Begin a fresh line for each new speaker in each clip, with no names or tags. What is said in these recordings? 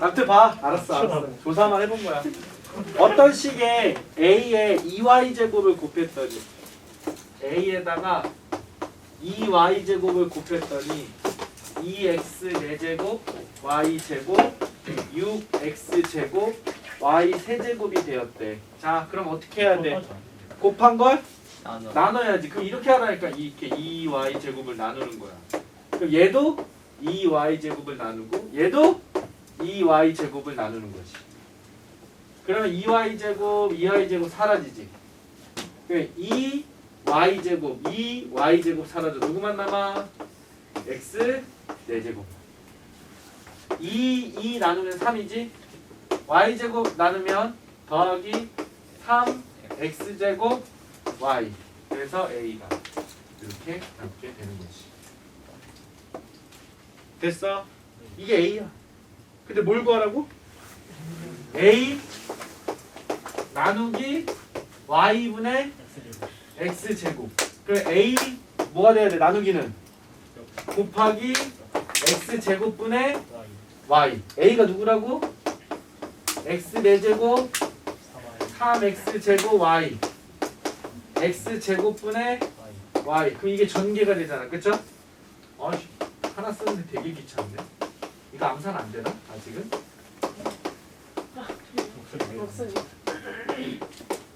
아무튼 봐. 알았어, 알았어. 조사만 해본 거야. 어떤 식의 a의 2y 제곱을 곱했더니 a에다가 2y 제곱을 곱했더니 2x 4제곱 y 제곱 6x 제곱 y 세제곱이 되었대. 자, 그럼 어떻게 해야 돼? 곱한 걸
나눠.
나눠야지. 그럼 이렇게 하라니까 이렇게 2y 제곱을 나누는 거야. 그럼 얘도 2y 제곱을 나누고 얘도 2y 제곱을 나누는 거지. 그러면 2y 제곱, 2y 제곱 사라지지. 그럼 2y 제곱, 2y 제곱 사라져. 누구만 남아? x 4제곱. 2, 2 나누면 3이지. y 제곱 나누면 더하기 3 x 제곱 y. 그래서 a가 이렇게 이렇게 되는 거지. 됐어? 이게 a야. 근데 뭘 구하라고? a 나누기 y분의 x 제곱. 그럼 a 뭐가 돼야 돼? 나누기는 곱하기 x 제곱분의 y. a가 누구라고? x 4제곱 3x 제곱 y. x 제곱분의 y. 그럼 이게 전개가 되잖아. 그쵸? 아씨 하나 쓰는데 되게 귀찮은데. 이거 암산 안 되나? 아직은?
목소리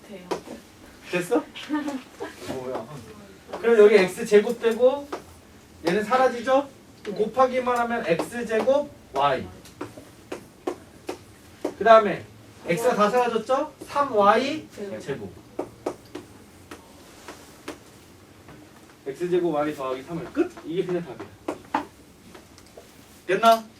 돼요.
됐어? 뭐야? 그럼 여기 x 제곱 되고 얘는 사라지죠? 그럼 곱하기만 하면 x 제곱 y. 그 다음에 x가 다 사라졌죠? 3y 제곱. x 제곱 y 더하기 3을 끝? 이게 그냥 답이야. 됐나?